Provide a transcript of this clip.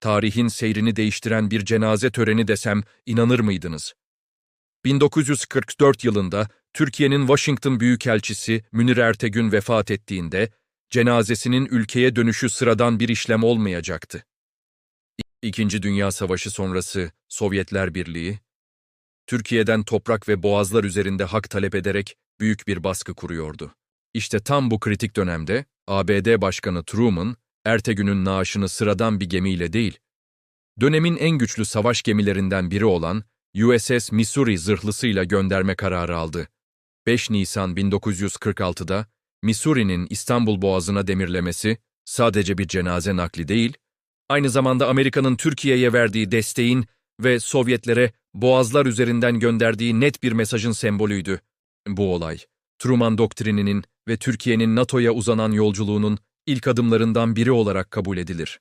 tarihin seyrini değiştiren bir cenaze töreni desem inanır mıydınız? 1944 yılında Türkiye'nin Washington Büyükelçisi Münir Ertegün vefat ettiğinde cenazesinin ülkeye dönüşü sıradan bir işlem olmayacaktı. İkinci Dünya Savaşı sonrası Sovyetler Birliği, Türkiye'den toprak ve boğazlar üzerinde hak talep ederek büyük bir baskı kuruyordu. İşte tam bu kritik dönemde ABD Başkanı Truman, Ertegün'ün naaşını sıradan bir gemiyle değil, dönemin en güçlü savaş gemilerinden biri olan USS Missouri zırhlısıyla gönderme kararı aldı. 5 Nisan 1946'da Missouri'nin İstanbul Boğazı'na demirlemesi sadece bir cenaze nakli değil, aynı zamanda Amerika'nın Türkiye'ye verdiği desteğin ve Sovyetlere boğazlar üzerinden gönderdiği net bir mesajın sembolüydü. Bu olay, Truman doktrininin ve Türkiye'nin NATO'ya uzanan yolculuğunun ilk adımlarından biri olarak kabul edilir.